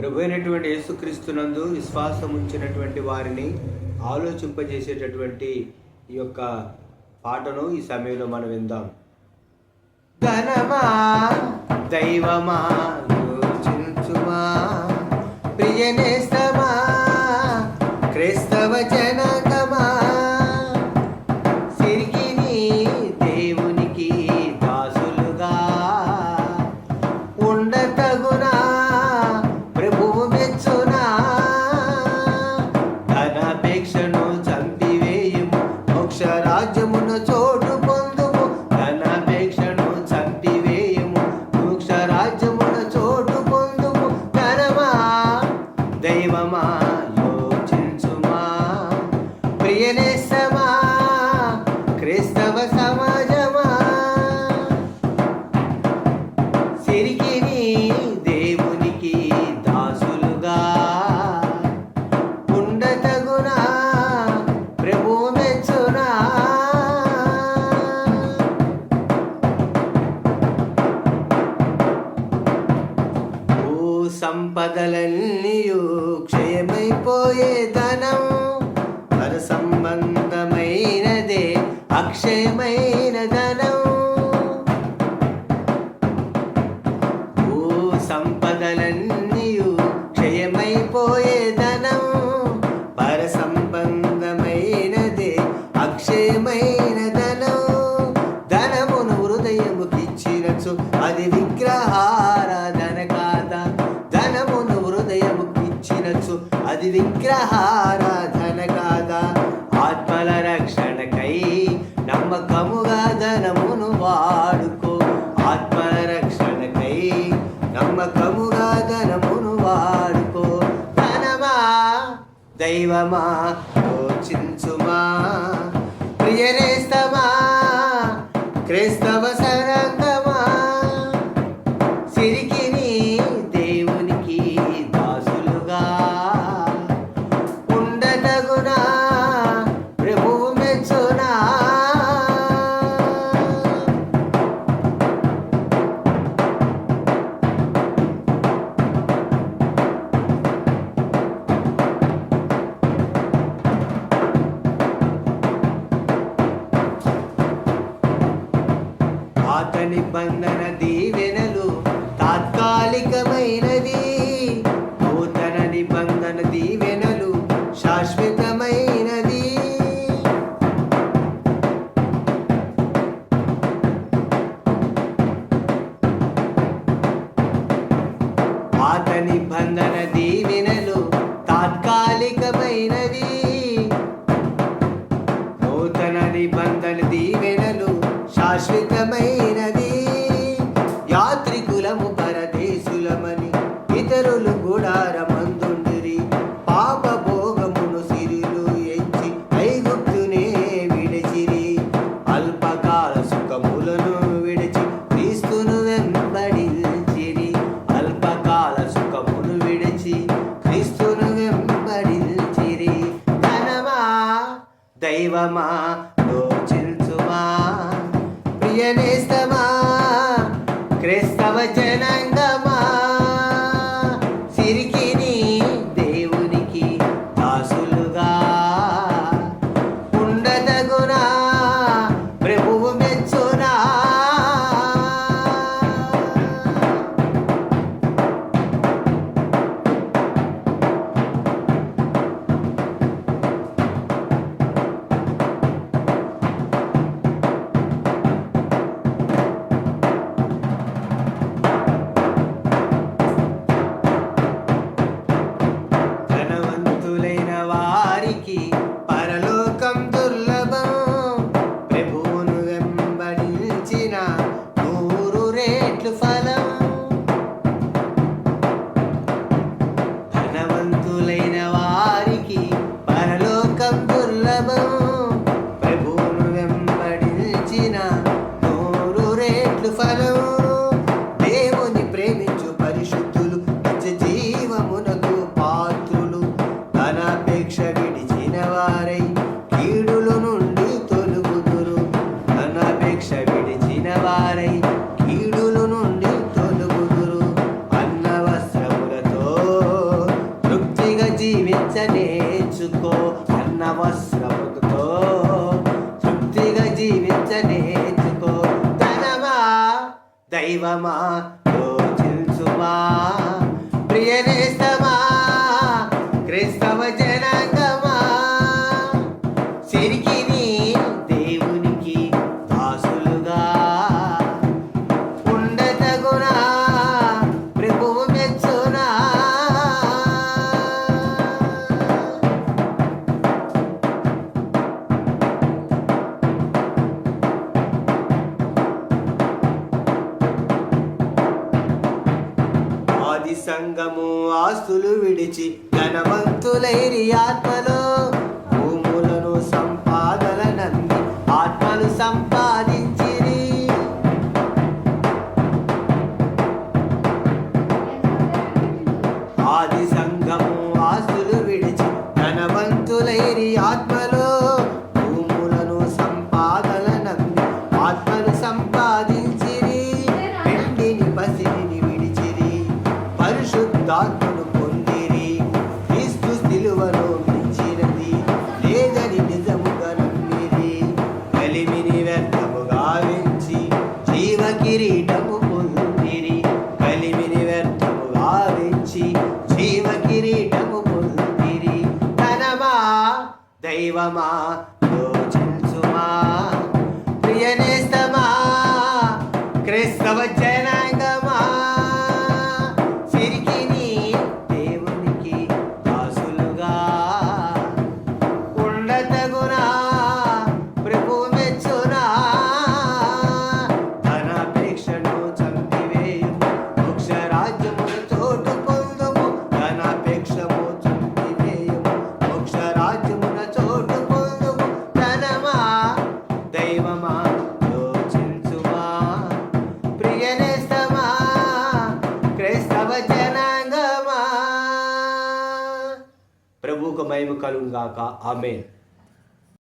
ప్రభు అయినటువంటి యేసుక్రీస్తునందు విశ్వాసం ఉంచినటువంటి వారిని ఆలోచింపజేసేటటువంటి ఈ యొక్క పాటను ఈ సమయంలో మనం విందాం. ఘనమా దైవమా సంపదలన్నీయు క్షయమైపోయే ధనం పర సంబంధమైనదే అక్షయమై దైవమా చించుమా ప్రియరేస్తమా క్రైస్తవ మన్నన దీవెనలు తాత్కాలికమైనది నూతన నిబంధన దీవెనలు శాశ్వతమైనది పాత నిబంధన దీ దైవమా దోచిల్చుమా. ప్రియనేస్తమా క్రైస్తవ జనంగా lemon. నేర్చుకో అన్న వస్త్రముతో తృప్తిగా జీవించ నేర్చుకో. ధనమా? దైవమా? యోచించుమా ప్రియనేస్తమా? సంగము ఆస్తులు విడిచి ధనవంతులైరి ఆత్మలో. భూములను సంపాదన నంది ఆత్మలు సంపాదించిరి. ఆది దాక్కును పొందిరి. క్రీస్తు సిలువను మించినది లేదని నిజముగా నమ్మిరి. కలిమిని వ్యర్థముగా వెంచి జీవ కిరీటము పొందిరి. కలిమిని వ్యర్థముగా వెంచి జీవ కిరీటము పొందిరి. ధనమా దైవమా యోచించుమా ప్రియనేస్తమా క్రైస్తవ జయ మహిమ కలుగుగాక. ఆమెన్.